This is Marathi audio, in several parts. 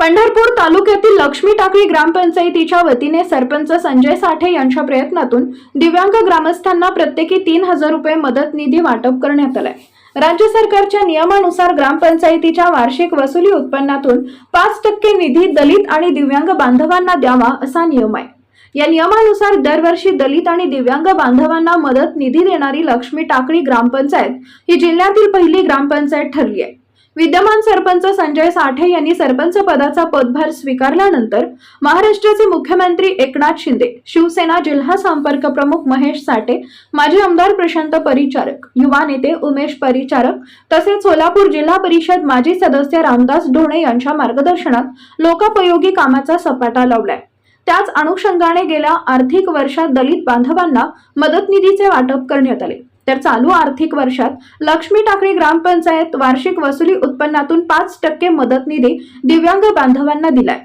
पंढरपूर तालुक्यातील लक्ष्मी टाकळी ग्रामपंचायतीच्या वतीने सरपंच संजय साठे यांच्या प्रयत्नातून दिव्यांग ग्रामस्थांना प्रत्येकी तीन हजार रुपये मदत निधी वाटप करण्यात आलाय. राज्य सरकारच्या नियमानुसार ग्रामपंचायतीच्या वार्षिक वसुली उत्पन्नातून पाच टक्के निधी दलित आणि दिव्यांग बांधवांना द्यावा असा नियम आहे. या नियमानुसार दरवर्षी दलित आणि दिव्यांग बांधवांना मदत निधी देणारी लक्ष्मी टाकळी ग्रामपंचायत ही जिल्ह्यातील पहिली ग्रामपंचायत ठरली आहे. विद्यमान सरपंच संजय साठे यांनी सरपंच पदाचा पदभार स्वीकारल्यानंतर महाराष्ट्राचे मुख्यमंत्री एकनाथ शिंदे शिवसेना जिल्हा संपर्क प्रमुख महेश साठे माजी आमदार प्रशांत परिचारक युवा नेते उमेश परिचारक तसेच सोलापूर जिल्हा परिषद माजी सदस्य रामदास ढोणे यांच्या मार्गदर्शनात लोकोपयोगी कामाचा सपाटा लावलाय. त्याच अनुषंगाने गेल्या आर्थिक वर्षात दलित बांधवांना मदत निधीचे वाटप करण्यात आले. तर चालू आर्थिक वर्षात लक्ष्मी टाकळी ग्रामपंचायत वार्षिक वसुली उत्पन्नातून पाच टक्के मदत निधी दिव्यांग बांधवांना दिलाय.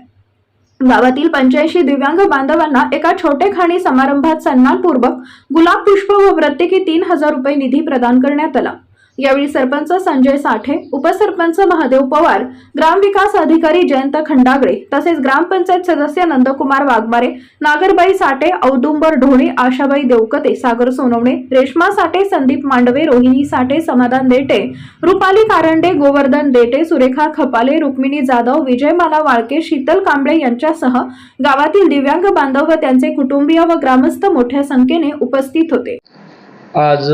गावातील पंच्याऐंशी दिव्यांग बांधवांना एका छोटे खाणी समारंभात सन्मानपूर्वक गुलाब पुष्प व प्रत्येकी तीन हजार रुपये निधी प्रदान करण्यात आला. यावेळी सरपंच संजय साठे उपसरपंच महादेव पवार ग्रामविकास अधिकारी जयंत खंडागळे तसेच ग्रामपंचायत सदस्य नंदकुमार वाघमारे नागरबाई साठे औदुंबर ढोणे आशाबाई देवकते सागर सोनवणे रेश्मा साठे संदीप मांडवे रोहिणी साठे समाधान देटे रुपाली कारंडे गोवर्धन देटे सुरेखा खपाले रुक्मिणी जाधव विजयमाला वाळके शीतल कांबळे यांच्यासह गावातील दिव्यांग बांधव व त्यांचे कुटुंबीय व ग्रामस्थ मोठ्या संख्येने उपस्थित होते. आज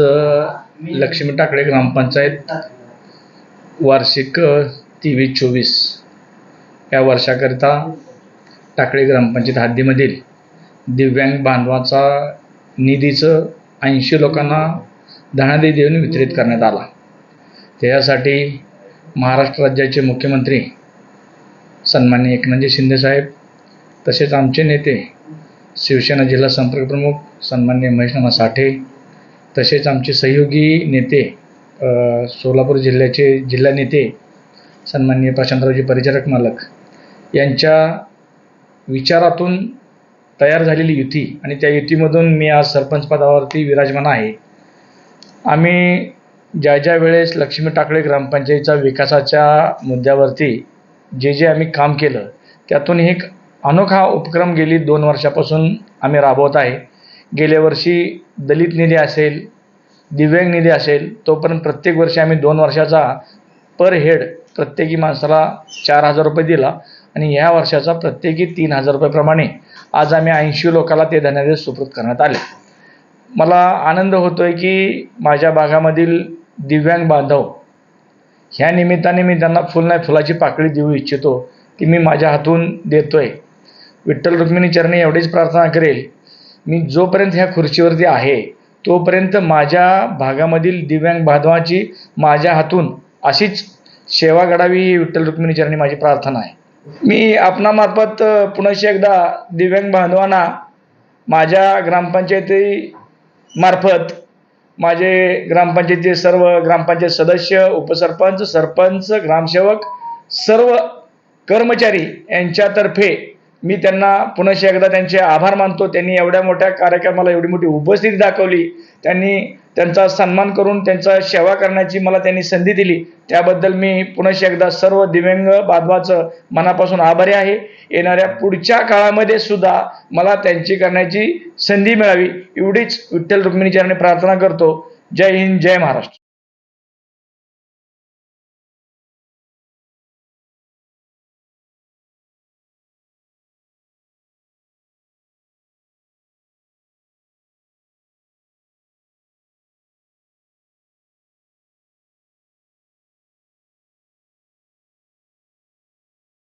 लक्ष्मी टाकळे ग्रामपंचायत वार्षिक तेवीस चोवीस. या वर्षाकरिता टाकळे ग्रामपंचायत हद्दीमधील दिव्यांग बांधवाचा निधीचं ऐंशी लोकांना धनादेश देऊन वितरित करण्यात आला. त्यासाठी महाराष्ट्र राज्याचे मुख्यमंत्री सन्मान्य एकनाथजी शिंदेसाहेब तसेच आमचे नेते शिवसेना जिल्हा संपर्क प्रमुख सन्मान्य महेशनामा साठे तसेच आमचे सहयोगी नेते सोलापूर जिल्ह्याचे जिल्हा नेते सन्माननीय प्रशांतरावजी परिचारक मालक यांच्या विचारातून तयार झालेली युती आणि त्या युतीमधून मी आज सरपंच पदावरती विराजमान आहे. आम्ही ज्या ज्या वेळेस लक्ष्मी टाकळे ग्रामपंचायतीचा विकासाच्या मुद्द्यावरती जे जे आम्ही काम केलं त्यातून एक अनोखा उपक्रम गेली दोन वर्षापासून आम्ही राबवत आहे. गेल्या वर्षी दलित निधी असेल दिव्यांग निधी असेल तोपर्यंत प्रत्येक वर्षी आम्ही दोन वर्षाचा पर हेड प्रत्येकी माणसाला चार हजार रुपये दिला आणि ह्या वर्षाचा प्रत्येकी तीन हजार रुपयेप्रमाणे आज आम्ही ऐंशी लोकाला ते धनादेश सुपूर्द करण्यात आले. मला आनंद होतो आहे की माझ्या भागामधील दिव्यांग बांधव ह्या निमित्ताने मी त्यांना फुल नाही फुलाची पाकळी देऊ इच्छितो ती मी माझ्या हातून देतो आहे विठ्ठल रुक्मिणी चरणी एवढीच प्रार्थना करेल मी जोपर्यंत ह्या खुर्चीवरती आहे तोपर्यंत माझ्या भागामधील दिव्यांग बांधवाची माझ्या हातून अशीच सेवा घडावी विठ्ठल रुक्मिणी चरणी माझी प्रार्थना आहे. मी आपणामार्फत अ, पुनश्च एकदा दिव्यांग बांधवांना माझ्या ग्रामपंचायती मार्फत माझे ग्रामपंचायतीचे सर्व ग्रामपंचायत सदस्य उपसरपंच सरपंच ग्रामसेवक सर्व कर्मचारी यांच्यातर्फे मी त्यांना पुन्हाशी एकदा त्यांचे आभार मानतो. त्यांनी एवढ्या मोठ्या कार्यक्रमाला एवढी मोठी उपस्थिती दाखवली. त्यांनी त्यांचा सन्मान करून त्यांचा सेवा करण्याची मला त्यांनी संधी दिली. त्याबद्दल मी पुन्हाशी एकदा सर्व दिव्यांग बांधवाचं मनापासून आभारी आहे. येणाऱ्या पुढच्या काळामध्ये सुद्धा मला त्यांची करण्याची संधी मिळावी. एवढीच विठ्ठल रुक्मिणीचरणी प्रार्थना करतो. जय हिंद जय महाराष्ट्र.